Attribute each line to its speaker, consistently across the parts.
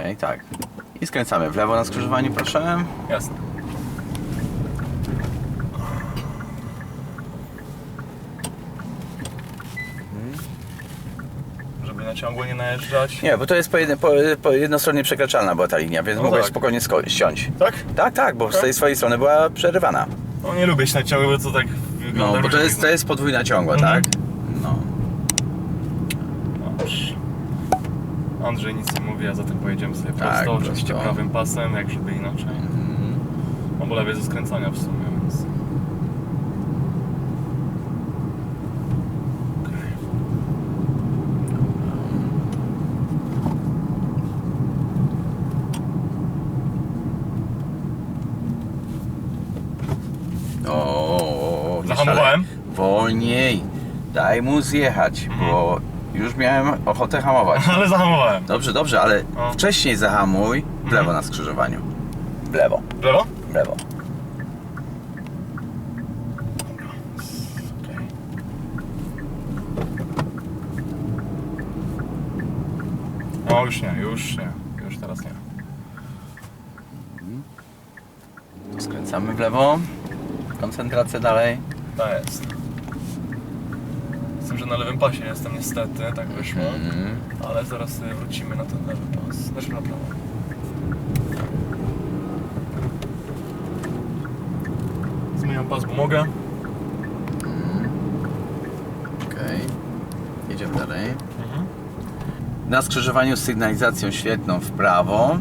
Speaker 1: Okej, tak. I skręcamy w lewo na skrzyżowaniu, proszę.
Speaker 2: Jasne. Żeby na ciągło nie najeżdżać.
Speaker 1: Nie, bo to jest po, jedne, po, po jednostronnie przekraczalna była ta linia, więc
Speaker 2: No
Speaker 1: mogłeś
Speaker 2: tak.
Speaker 1: spokojnie sko- ściąć.
Speaker 2: Tak?
Speaker 1: Tak, tak, bo z tej swojej strony była przerywana.
Speaker 2: No nie lubię się na ciągło, bo to tak wygląda.
Speaker 1: No, bo to jest, to jest podwójna ciągła,
Speaker 2: Mhm.
Speaker 1: tak? No.
Speaker 2: Dobrze. Andrzej nic a zatem pojedziemy sobie
Speaker 1: Tak,
Speaker 2: prosto, oczywiście
Speaker 1: prosto.
Speaker 2: prawym pasem, jak żeby inaczej.
Speaker 1: Mhm.
Speaker 2: No bo ze skręcania w sumie, więc... Okej.
Speaker 1: O, o, o, nie
Speaker 2: Zahamowałem?
Speaker 1: szalej. Wolniej. Daj mu zjechać,
Speaker 2: Mhm.
Speaker 1: bo już miałem ochotę hamować.
Speaker 2: Ale zahamowałem.
Speaker 1: Dobrze, dobrze, ale
Speaker 2: O.
Speaker 1: wcześniej zahamuj w lewo
Speaker 2: Mhm.
Speaker 1: na skrzyżowaniu. W lewo,
Speaker 2: W lewo?
Speaker 1: w lewo.
Speaker 2: Okej. No już nie, już nie. Już teraz nie.
Speaker 1: Skręcamy w lewo. Koncentracja dalej.
Speaker 2: To jest. Na lewym pasie jestem niestety, tak wyszło.
Speaker 1: Mhm.
Speaker 2: Ale zaraz wrócimy na ten lewy pas. Znaczy na prawo. Zmieniam pas, bo mogę.
Speaker 1: Okej. Jedziemy dalej.
Speaker 2: Mhm.
Speaker 1: Na skrzyżowaniu z sygnalizacją świetną w prawo.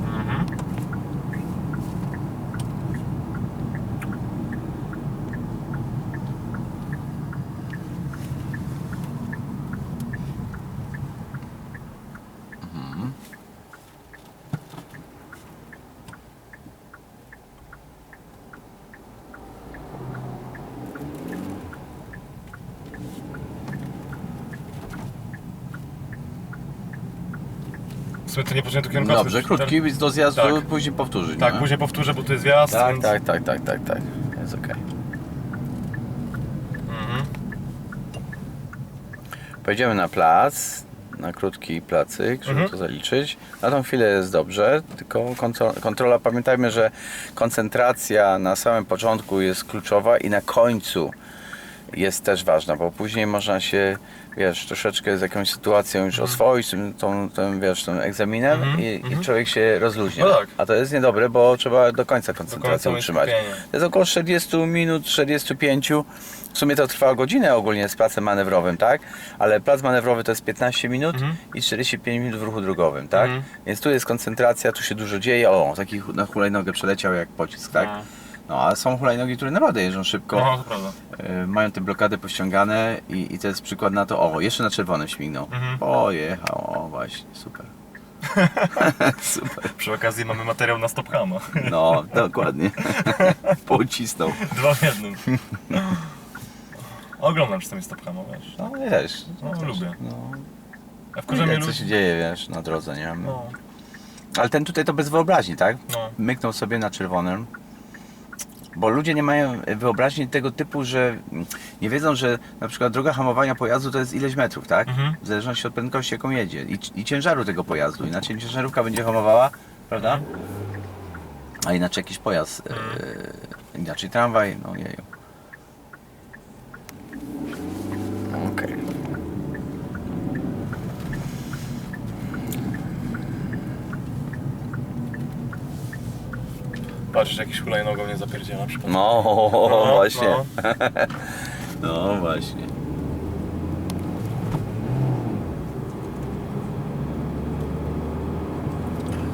Speaker 2: Mhm. W sumie to nie potrzebne tu kierunkowskaz.
Speaker 1: Dobrze, krótki do zjazdu,
Speaker 2: Tak.
Speaker 1: później powtórzyć.
Speaker 2: Tak,
Speaker 1: no.
Speaker 2: później powtórzę, bo tu jest wjazd,
Speaker 1: Tak,
Speaker 2: więc...
Speaker 1: tak, tak, tak, tak, tak. Jest okej.
Speaker 2: Mhm.
Speaker 1: Pojedziemy na plac, na krótki placyk, żeby
Speaker 2: Mhm.
Speaker 1: to zaliczyć. Na tą chwilę jest dobrze, tylko kontro- kontrola, pamiętajmy, że koncentracja na samym początku jest kluczowa i na końcu jest też ważna, bo później można się, wiesz, troszeczkę z jakąś sytuacją już oswoić, tym, tą, tym, wiesz, tym egzaminem
Speaker 2: Mhm,
Speaker 1: i, i
Speaker 2: mhm.
Speaker 1: człowiek się rozluźnia.
Speaker 2: No tak.
Speaker 1: A to jest niedobre, bo trzeba do końca koncentrację utrzymać. To jest około 40 minut, 45. W sumie to trwa godzinę ogólnie z placem manewrowym, tak? Ale plac manewrowy to jest 15 minut
Speaker 2: Mhm.
Speaker 1: i 45 minut w ruchu drogowym, tak?
Speaker 2: Mhm.
Speaker 1: Więc tu jest koncentracja, tu się dużo dzieje. O, taki na hulajnogę przeleciał jak pocisk, tak?
Speaker 2: No.
Speaker 1: No, a są hulajnogi, które naprawdę jeżdżą szybko,
Speaker 2: No, to prawda.
Speaker 1: y, mają te blokady pościągane i, i to jest przykład na to. O, jeszcze na czerwonym śmignął.
Speaker 2: Mhm.
Speaker 1: Pojechał, o właśnie, super. super.
Speaker 2: Przy okazji mamy materiał na Stophama.
Speaker 1: No, dokładnie. Pocisnął.
Speaker 2: Dwa w jednym. Oglądam czasami Stophama, wiesz.
Speaker 1: No, też.
Speaker 2: No,
Speaker 1: też.
Speaker 2: lubię.
Speaker 1: No,
Speaker 2: A wkurzamy
Speaker 1: Widać, co
Speaker 2: ludzi.
Speaker 1: się dzieje, wiesz, na drodze, nie?
Speaker 2: No,
Speaker 1: Ale ten tutaj to bez wyobraźni, tak?
Speaker 2: no.
Speaker 1: Myknął sobie na czerwonym. Bo ludzie nie mają wyobraźni tego typu, że nie wiedzą, że na przykład droga hamowania pojazdu to jest ileś metrów, tak?
Speaker 2: Mhm.
Speaker 1: W zależności od prędkości, jaką jedzie i, i ciężaru tego pojazdu. Inaczej ciężarówka będzie hamowała, prawda? A inaczej jakiś pojazd, e, inaczej tramwaj, no jeju.
Speaker 2: Patrz, że jakiś hulajnogą nie zapierdziela przypadkiem.
Speaker 1: No,
Speaker 2: No,
Speaker 1: właśnie.
Speaker 2: no.
Speaker 1: No właśnie.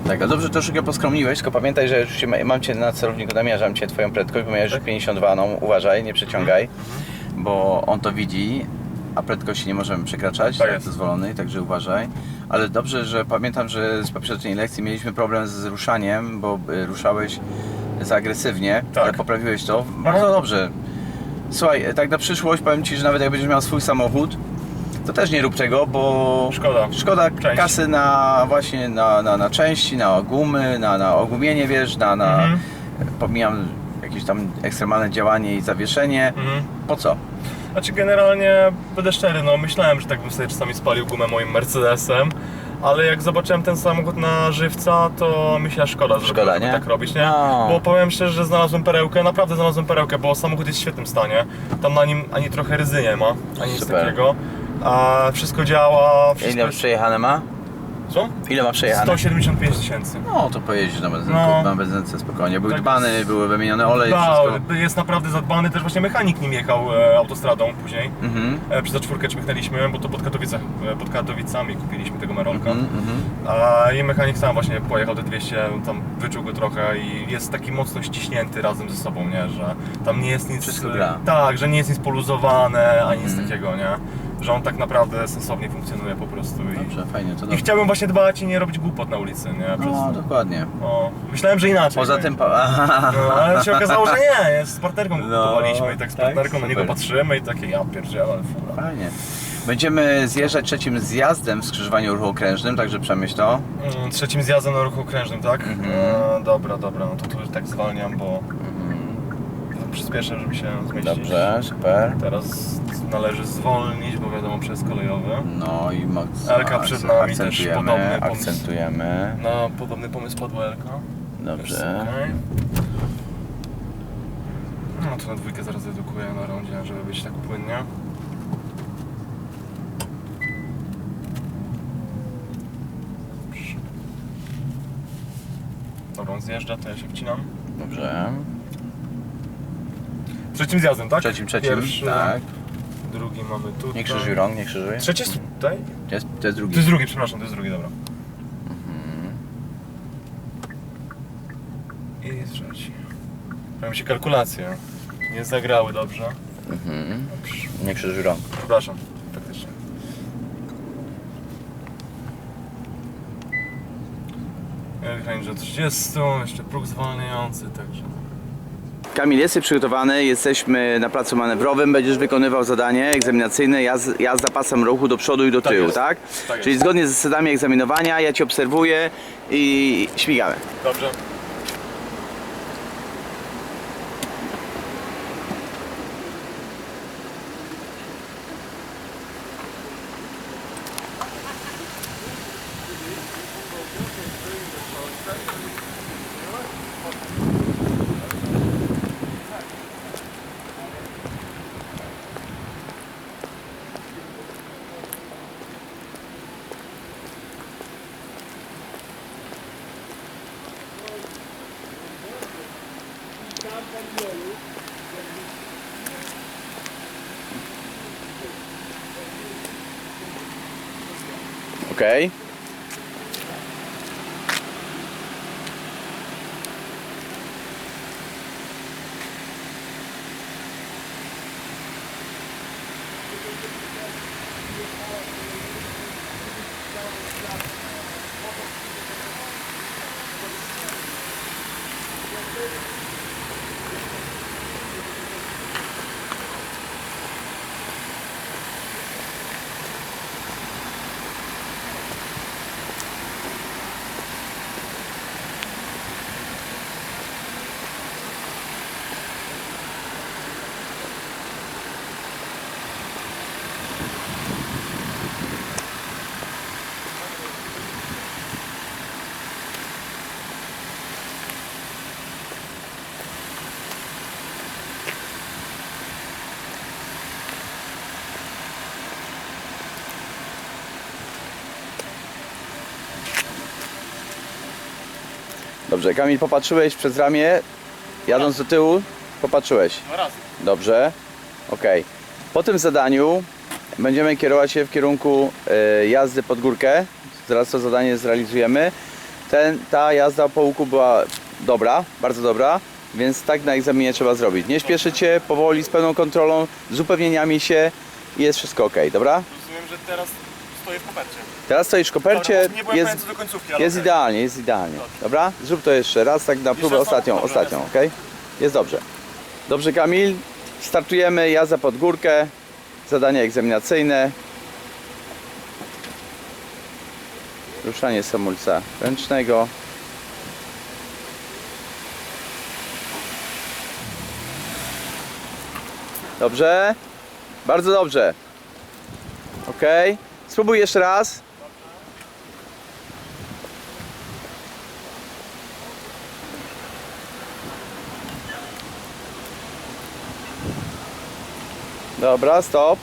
Speaker 1: Tak, a dobrze troszkę poskromniłeś, tylko pamiętaj, że już się, ma- mam Cię na celowniku, namierzam Cię Twoją prędkość, bo miałeś już
Speaker 2: Tak.
Speaker 1: 52, no uważaj, nie przeciągaj,
Speaker 2: Mhm.
Speaker 1: bo on to widzi, a prędkości nie możemy przekraczać,
Speaker 2: Tak
Speaker 1: tak
Speaker 2: jest.
Speaker 1: dozwolonej, także uważaj. Ale dobrze, że pamiętam, że z poprzedniej lekcji mieliśmy problem z ruszaniem, bo y, ruszałeś za agresywnie,
Speaker 2: Tak.
Speaker 1: ale poprawiłeś to. Bardzo dobrze. Słuchaj, tak na przyszłość powiem Ci, że nawet jak będziesz miał swój samochód, to też nie rób tego, bo
Speaker 2: Szkoda.
Speaker 1: szkoda kasy na właśnie na, na, na części, na gumy, na, na ogumienie, wiesz, na, na
Speaker 2: Mhm.
Speaker 1: pomijam jakieś tam ekstremalne działanie i zawieszenie.
Speaker 2: Mhm.
Speaker 1: Po co?
Speaker 2: Znaczy generalnie, będę szczery, no myślałem, że tak bym sobie czasami spalił gumę moim Mercedesem, ale jak zobaczyłem ten samochód na żywca, to myślę, szkoda, żeby
Speaker 1: Szkoda, nie?
Speaker 2: tak robić, nie?
Speaker 1: No.
Speaker 2: Bo powiem szczerze, że znalazłem perełkę, naprawdę znalazłem perełkę, bo samochód jest w świetnym stanie. Tam na nim ani trochę ryzy nie ma, ani nic
Speaker 1: Super.
Speaker 2: takiego. A wszystko działa, wszystko
Speaker 1: Ile przejechane ma?
Speaker 2: Co?
Speaker 1: Ile ma przejechane?
Speaker 2: 175 tysięcy.
Speaker 1: No to pojeździsz na benzynku,
Speaker 2: No.
Speaker 1: na benzynce spokojnie. Był
Speaker 2: Tak
Speaker 1: dbany, były wymienione olej,
Speaker 2: Da,
Speaker 1: wszystko.
Speaker 2: jest naprawdę zadbany, też właśnie mechanik nim jechał e, autostradą później.
Speaker 1: Mhm.
Speaker 2: E, przez czwórkę czmychnęliśmy, bo to pod, Katowicach, e, pod Katowicami kupiliśmy tego Merolka.
Speaker 1: Mhm, mhm.
Speaker 2: A i mechanik sam właśnie pojechał te 200, tam wyczuł go trochę i jest taki mocno ściśnięty razem ze sobą, nie? Że tam nie jest nic...
Speaker 1: Wszystko gra.
Speaker 2: Tak, że nie jest nic poluzowane, ani nic
Speaker 1: Mhm.
Speaker 2: takiego, nie? Że on tak naprawdę sensownie funkcjonuje po prostu i...
Speaker 1: Dobrze, fajnie, to
Speaker 2: I
Speaker 1: dobrze.
Speaker 2: chciałbym właśnie dbać i nie robić głupot na ulicy, nie? Przez...
Speaker 1: No, dokładnie.
Speaker 2: O, myślałem, że inaczej.
Speaker 1: Poza
Speaker 2: nie?
Speaker 1: tym...
Speaker 2: No, ale się okazało, że nie, jest z partnerką
Speaker 1: No,
Speaker 2: kupowaliśmy i tak z
Speaker 1: tak?
Speaker 2: partnerką na niego
Speaker 1: Super.
Speaker 2: patrzymy i takie ja pierdzielę, ale fura.
Speaker 1: Fajnie. Będziemy zjeżdżać trzecim zjazdem w skrzyżowaniu ruchu okrężnym, także przemyśl to.
Speaker 2: Mm, Trzecim zjazdem na ruchu okrężnym, tak?
Speaker 1: Mhm.
Speaker 2: E, dobra, dobra, no to tu już tak zwalniam, bo przyspieszę, żeby się zmieścić.
Speaker 1: Dobrze, super.
Speaker 2: Teraz należy zwolnić, bo wiadomo, przez kolejowy.
Speaker 1: No i.
Speaker 2: Elka przed nami też
Speaker 1: akcentujemy,
Speaker 2: podobny pomysł.
Speaker 1: akcentujemy.
Speaker 2: Na podobny pomysł padła Elka.
Speaker 1: Dobrze.
Speaker 2: Okej. No to na dwójkę zaraz dedukuję na rondzie, żeby być tak płynnie. Dobra, on zjeżdża, to ja się wcinam.
Speaker 1: Dobrze.
Speaker 2: Trzecim zjazdem, tak?
Speaker 1: Trzecim, trzecim.
Speaker 2: Pierwszy,
Speaker 1: Tak.
Speaker 2: drugi mamy tutaj.
Speaker 1: Nie krzyżuj rąk, nie krzyżuj.
Speaker 2: Trzeci jest tutaj?
Speaker 1: To jest, to jest drugi.
Speaker 2: To jest drugi, przepraszam, to jest drugi, dobra.
Speaker 1: Mhm.
Speaker 2: I jest trzeci. Powiem się kalkulacje. Nie zagrały dobrze.
Speaker 1: Mhm.
Speaker 2: Dobrze.
Speaker 1: Nie krzyżuj rąk.
Speaker 2: Przepraszam, faktycznie. Range 30, jeszcze próg zwalniający, także.
Speaker 1: Kamil, jesteś przygotowany, jesteśmy na placu manewrowym, będziesz wykonywał zadanie egzaminacyjne jazd, jazda pasem ruchu do przodu i do
Speaker 2: Tak
Speaker 1: tyłu,
Speaker 2: jest.
Speaker 1: tak?
Speaker 2: Tak
Speaker 1: Czyli zgodnie z zasadami egzaminowania, ja Cię obserwuję i śmigamy.
Speaker 2: Dobrze.
Speaker 1: Okej. Dobrze, Kamil, popatrzyłeś przez ramię, jadąc do tyłu, popatrzyłeś.
Speaker 2: Dwa razy.
Speaker 1: Dobrze, okej. Po tym zadaniu będziemy kierować się w kierunku e, jazdy pod górkę. Zaraz to zadanie zrealizujemy. Ten, ta jazda po łuku była dobra, bardzo dobra, więc tak na egzaminie trzeba zrobić. Nie śpieszyć się, powoli, z pełną kontrolą, z upewnieniami się i jest wszystko ok, dobra?
Speaker 2: Rozumiem, że teraz stoję w kopercie.
Speaker 1: Teraz stoisz w kopercie,
Speaker 2: Dobra, nie byłem
Speaker 1: jest,
Speaker 2: do końcówki, ale
Speaker 1: jest
Speaker 2: okej.
Speaker 1: idealnie, jest idealnie. Dobra? Zrób to jeszcze raz, tak na próbę
Speaker 2: raz,
Speaker 1: ostatnią,
Speaker 2: dobrze,
Speaker 1: ostatnią, ok? Jest dobrze. Dobrze Kamil, startujemy, jazda pod górkę, zadanie egzaminacyjne. Ruszanie z hamulca ręcznego. Dobrze? Bardzo dobrze. Ok. Spróbuj jeszcze raz. Dobra, stop.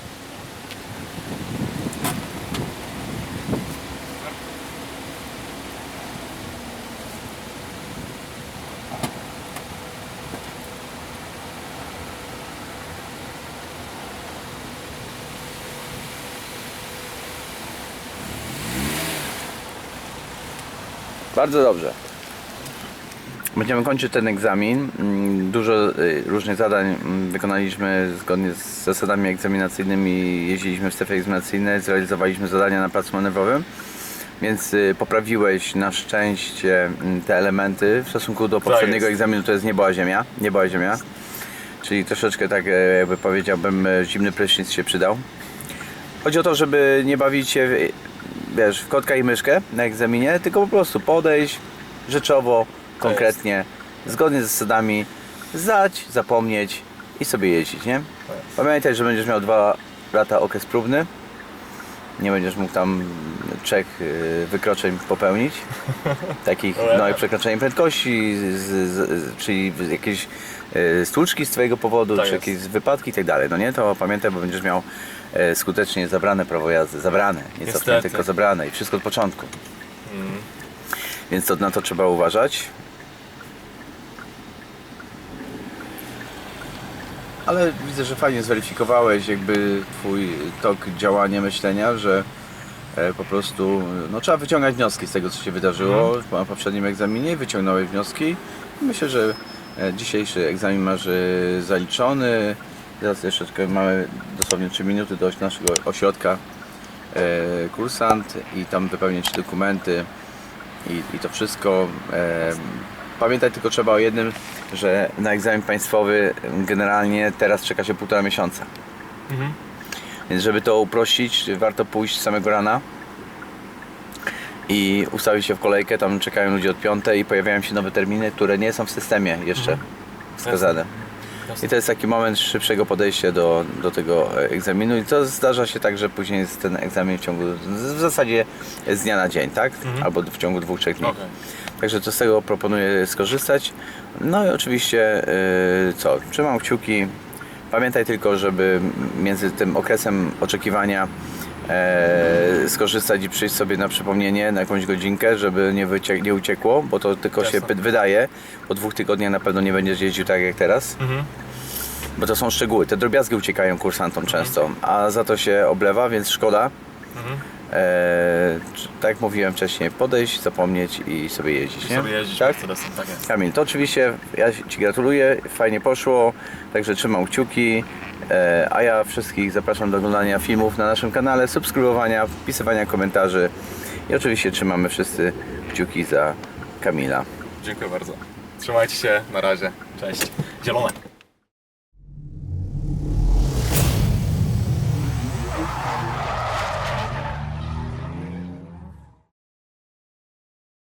Speaker 1: Bardzo dobrze. Będziemy kończyć ten egzamin. Mm, Dużo y, różnych zadań mm, wykonaliśmy zgodnie z zasadami egzaminacyjnymi. Jeździliśmy w strefie egzaminacyjnej, zrealizowaliśmy zadania na placu manewrowym. Więc y, poprawiłeś na szczęście mm, te elementy w stosunku do poprzedniego
Speaker 2: jest.
Speaker 1: egzaminu, to jest nie była ziemia. Nie była ziemia. Czyli troszeczkę tak e, jakby powiedziałbym, e, zimny prysznic się przydał. Chodzi o to, żeby nie bawić się w, wiesz, w kotka i myszkę na egzaminie, tylko po prostu podejść rzeczowo, konkretnie, zgodnie z zasadami, zdać, zapomnieć i sobie jeździć, nie? Pamiętaj, że będziesz miał dwa lata okres próbny. Nie będziesz mógł tam trzech y, wykroczeń popełnić. Takich,
Speaker 2: O ja.
Speaker 1: no i przekroczenie prędkości, z, z, czyli jakieś y, stłuczki z twojego powodu,
Speaker 2: Tak
Speaker 1: czy
Speaker 2: jest.
Speaker 1: jakieś wypadki i tak dalej. No nie, to pamiętaj, bo będziesz miał e, skutecznie zabrane prawo jazdy. Zabrane, nie cofnięte, tylko zabrane i wszystko od początku.
Speaker 2: Mm.
Speaker 1: Więc to, na to trzeba uważać. Ale widzę, że fajnie zweryfikowałeś jakby twój tok działania, myślenia, że po prostu no, trzeba wyciągać wnioski z tego, co się wydarzyło
Speaker 2: Mhm.
Speaker 1: w poprzednim egzaminie. Wyciągnąłeś wnioski. Myślę, że e, dzisiejszy egzamin masz e, zaliczony. Teraz jeszcze mamy dosłownie 3 minuty do naszego ośrodka e, kursant i tam wypełnić dokumenty i, i to wszystko. E, pamiętaj tylko trzeba o jednym, że na egzamin państwowy generalnie teraz czeka się półtora miesiąca.
Speaker 2: Mhm.
Speaker 1: Więc żeby to uprościć, warto pójść z samego rana i ustawić się w kolejkę. Tam czekają ludzie od piątej i pojawiają się nowe terminy, które nie są w systemie jeszcze wskazane. I to jest taki moment szybszego podejścia do, do tego e, egzaminu i to zdarza się tak, że później jest ten egzamin w ciągu, w zasadzie z dnia na dzień, tak?
Speaker 2: Mhm.
Speaker 1: Albo w ciągu dwóch, trzech dni.
Speaker 2: Okej.
Speaker 1: Także to z tego proponuję skorzystać. No i oczywiście yy, co, trzymam kciuki. Pamiętaj tylko, żeby między tym okresem oczekiwania e, skorzystać i przyjść sobie na przypomnienie na jakąś godzinkę, żeby nie, wyciek- nie uciekło, bo to tylko się
Speaker 2: Jasne.
Speaker 1: py- wydaje. Po dwóch tygodniach na pewno nie będziesz jeździł tak jak teraz.
Speaker 2: Mhm.
Speaker 1: Bo to są szczegóły. Te drobiazgi uciekają kursantom często, a za to się oblewa, więc szkoda.
Speaker 2: Mhm.
Speaker 1: Czy- tak jak mówiłem wcześniej, podejść, zapomnieć i sobie jeździć. Nie?
Speaker 2: Sobie jeździć
Speaker 1: tak?
Speaker 2: Mercedesem, tak jest.
Speaker 1: Kamil, to oczywiście ja Ci gratuluję, fajnie poszło, także trzymam kciuki. E, a ja wszystkich zapraszam do oglądania filmów na naszym kanale, subskrybowania, wpisywania komentarzy i oczywiście trzymamy wszyscy kciuki za Kamila.
Speaker 2: Dziękuję bardzo. Trzymajcie się, na razie. Cześć. Zielone.